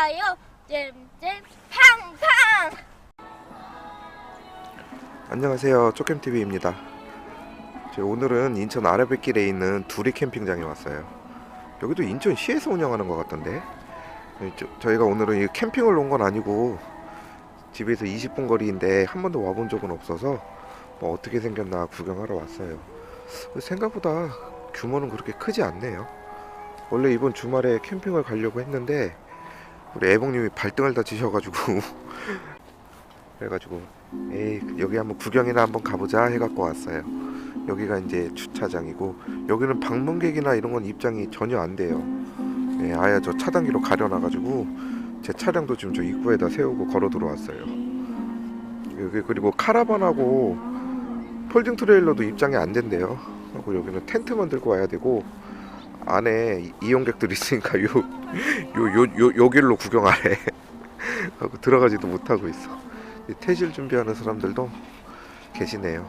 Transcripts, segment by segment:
좋아요. 잼잼 팡팡. 안녕하세요. 쪼캠TV입니다. 오늘은 인천 아라뱃길에 있는 두리 캠핑장에 왔어요. 여기도 인천시에서 운영하는 것 같던데? 네, 저- 저희가 오늘은 이 캠핑을 온 건 아니고 집에서 20분 거리인데 한 번도 와본 적은 없어서 뭐 어떻게 생겼나 구경하러 왔어요. 생각보다 규모는 그렇게 크지 않네요. 원래 이번 주말에 캠핑을 가려고 했는데 우리 애봉님이 발등을 다치셔가지고 그래가지고 에이 여기 한번 구경이나 한번 가보자 해갖고 왔어요. 여기가 이제 주차장이고 여기는 방문객이나 이런 건 입장이 전혀 안 돼요. 예, 아예 저 차단기로 가려놔가지고 제 차량도 지금 저 입구에다 세우고 걸어 들어왔어요. 여기 그리고 카라반하고 폴딩 트레일러도 입장이 안 된대요. 하고 여기는 텐트만 들고 와야 되고 안에 이- 이용객들 있으니까 요요 요 길로 구경하래. 하고 들어가지도 못하고 있어. 이 퇴실 준비하는 사람들도 계시네요.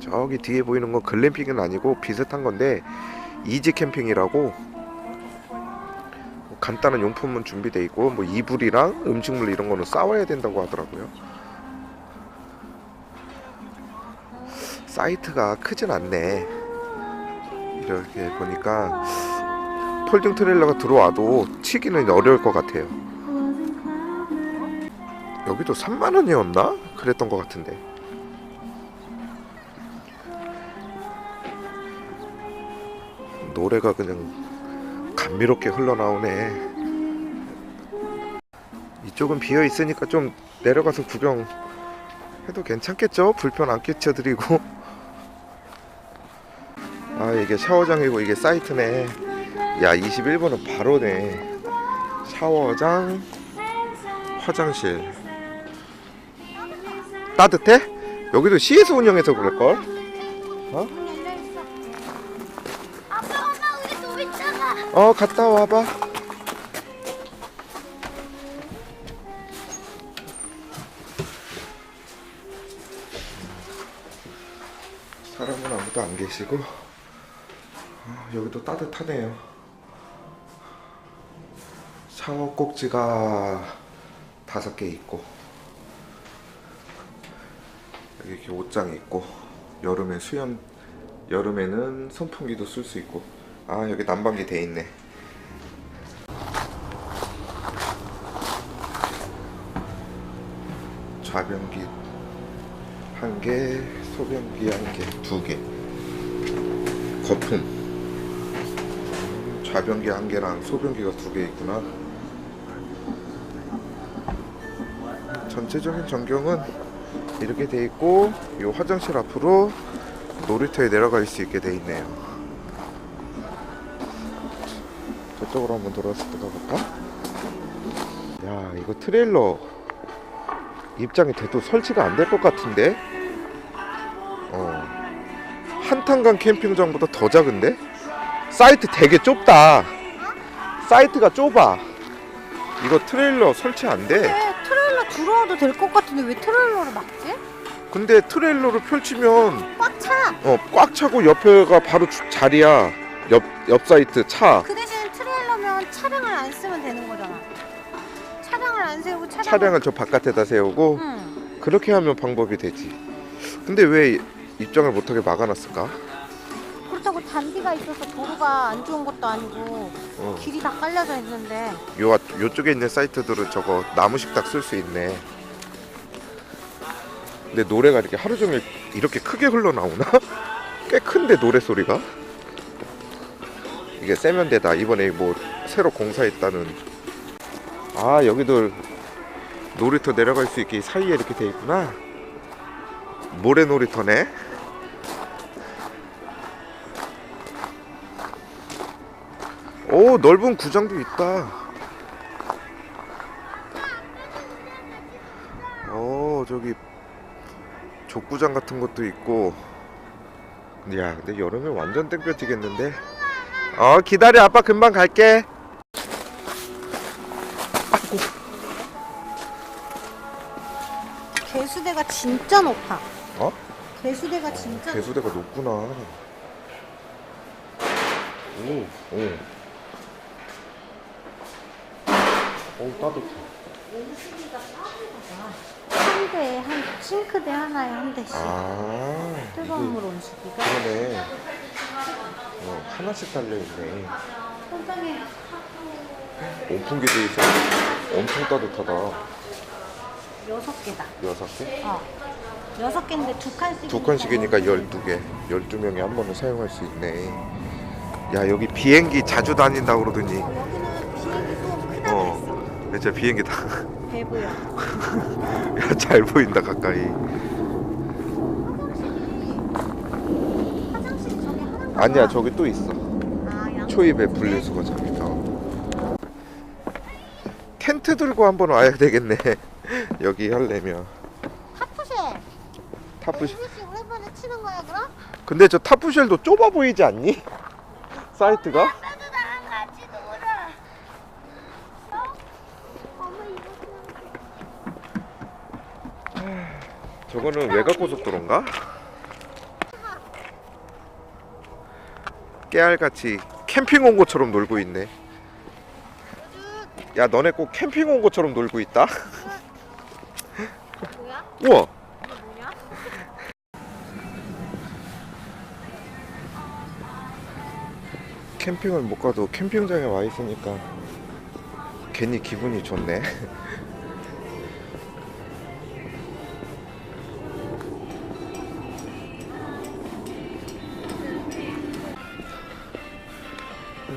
저기 뒤에 보이는 건 글램핑은 아니고 비슷한 건데 이지 캠핑이라고 뭐 간단한 용품은 준비돼 있고 뭐 이불이랑 음식물 이런 거는 싸와야 된다고 하더라고요. 사이트가 크진 않네. 이렇게 보니까 폴딩 트레일러가 들어와도 치기는 어려울 것 같아요. 여기도 3만 원이었나? 그랬던 것 같은데. 노래가 그냥 감미롭게 흘러나오네. 이쪽은 비어 있으니까 좀 내려가서 구경 해도 괜찮겠죠? 불편 안 끼쳐드리고. 아 이게 샤워장이고 이게 사이트네. 야 21번은 바로네. 샤워장, 화장실. 따뜻해? 여기도 시에서 운영해서 그럴걸? 있잖아 어 갔다 와봐 사람은 아무도 안 계시고 아, 여기도 따뜻하네요 샤워 꼭지가 다섯 개 있고 여기 이렇게 옷장이 있고 여름에 수영 여름에는 선풍기도 쓸 수 있고 아 여기 난방기 돼 있네 좌변기 한 개, 소변기 한 개, 두 개. 거품. 좌변기 한 개랑 소변기가 두 개 있구나. 전체적인 전경은 이렇게 돼 있고 이 화장실 앞으로 놀이터에 내려갈 수 있게 돼 있네요. 저쪽으로 한번 돌아서 들어가볼까? 야 이거 트레일러 입장이 돼도 설치가 안 될 것 같은데? 어. 한탄강 캠핑장보다 더 작은데? 사이트 되게 좁다. 사이트가 좁아. 이거 트레일러 설치 안 돼. 근데 트레일러 들어와도 될 것 같은데 왜 트레일러를 막지? 근데 트레일러를 펼치면 꽉 차! 어, 꽉 차고 옆에가 바로 주- 자리야. 옆, 옆 사이트 차. 그 대신 트레일러면 차량을 안 쓰면 되는 거잖아 차량을 안 세우고 차량을 차량을 저 바깥에다 세우고 응. 그렇게 하면 방법이 되지. 근데 왜 입장을 못하게 막아놨을까? 잔디가 있어서 도로가 안 좋은 것도 아니고 어. 길이 다 깔려져 있는데 요 요쪽에 있는 사이트들은 저거 나무 식탁 쓸 수 있네. 근데 노래가 이렇게 하루 종일 이렇게 크게 흘러나오나? 꽤 큰데 노래 소리가? 이게 세면대다. 이번에 뭐 새로 공사했다는. 아 여기도 놀이터 내려갈 수 있게 사이에 이렇게 돼 있구나. 모래 놀이터네. 오 넓은 구장도 있다. 어 저기 족구장 같은 것도 있고. 야 근데 여름에 완전 땡볕이겠는데. 어 기다려 아빠 금방 갈게. 개수대가 진짜 높아 어? 개수대가 진짜 개수대가 높구나. 오, 오. 오 따뜻해. 한 대에 한 싱크대 하나에 한 대씩 아 뜨거운 물 온수기가 그러네. 어, 하나씩 달려 있네. 천장에 온풍기도 있어. 엄청 따뜻하다. 여섯 개다. 여섯 개? 어. 여섯 개인데 두 칸씩. 두 칸씩이니까 열두 개. 열두 명이 한 번에 사용할 수 있네. 야 여기 비행기 자주 다닌다 그러더니. 여기는 비행기 또 크다 어. 그랬어. 진짜 비행기다. 배 보여. 야, 잘 보인다 가까이. 화장실 저기. 아니야 저기 또 있어. 아, 양. 초입에 분리수거 저기 있어. 텐트 들고 한번 와야 되겠네. 여기 하려면 타프쉘. 타프쉘. 이것이 오랜만에 치는 거야 그럼? 근데 저 타프쉘도 좁아 보이지 않니? 사이트가? 나도 나랑 같이 놀아. 어? 엄마 이거 그냥 저거는 외곽고속도로인가? 깨알같이 캠핑 온 것처럼 놀고 있네. 야, 너네 꼭 캠핑 온 것처럼 놀고 있다. 우와? 캠핑을 못 가도 캠핑장에 와 있으니까 괜히 기분이 좋네.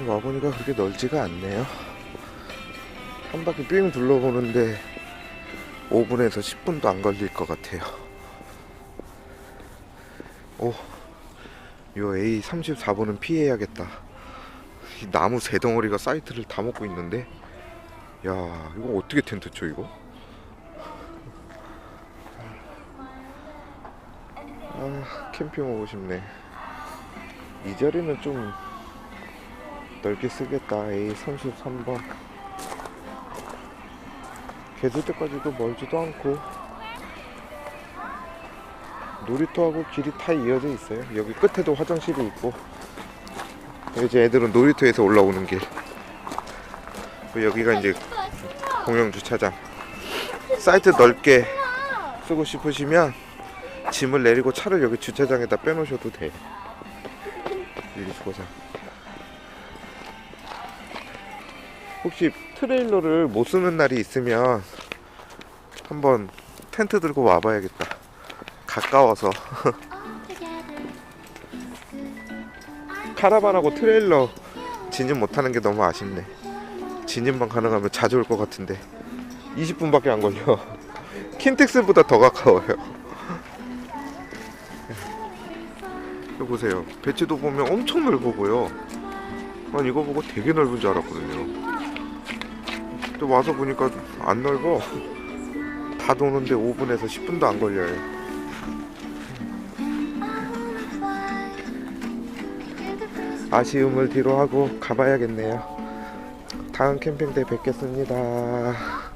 와보니까 그렇게 넓지가 않네요. 한 바퀴 삥 둘러보는데 5분에서 10분도 안 걸릴 것 같아요. 오, 요 A34번은 피해야겠다. 이 나무 세 덩어리가 사이트를 다 먹고 있는데, 야, 이거 어떻게 텐트 쳐 이거? 아, 캠핑 오고 싶네. 이 자리는 좀 넓게 쓰겠다. A33번. 개들 때까지도 멀지도 않고 놀이터하고 길이 다 이어져 있어요. 여기 끝에도 화장실이 있고 이제 애들은 놀이터에서 올라오는 길. 여기가 이제 공영 주차장. 사이트 넓게 쓰고 싶으시면 짐을 내리고 차를 여기 주차장에다 빼놓으셔도 돼. 분리수거장. 혹시 트레일러를 못 쓰는 날이 있으면 한번 텐트 들고 와봐야겠다. 가까워서 카라반하고 트레일러 진입 못하는 게 너무 아쉽네. 진입만 가능하면 자주 올 것 같은데 20분밖에 안 걸려. 킨텍스보다 더 가까워요. 이거 보세요. 배치도 보면 엄청 넓어 보여. 난 이거 보고 되게 넓은 줄 알았거든요. 근데 와서 보니까 안 넓어. 다 도는데 5분에서 10분도 안 걸려요. 아쉬움을 뒤로 하고 가봐야겠네요. 다음 캠핑 때 뵙겠습니다.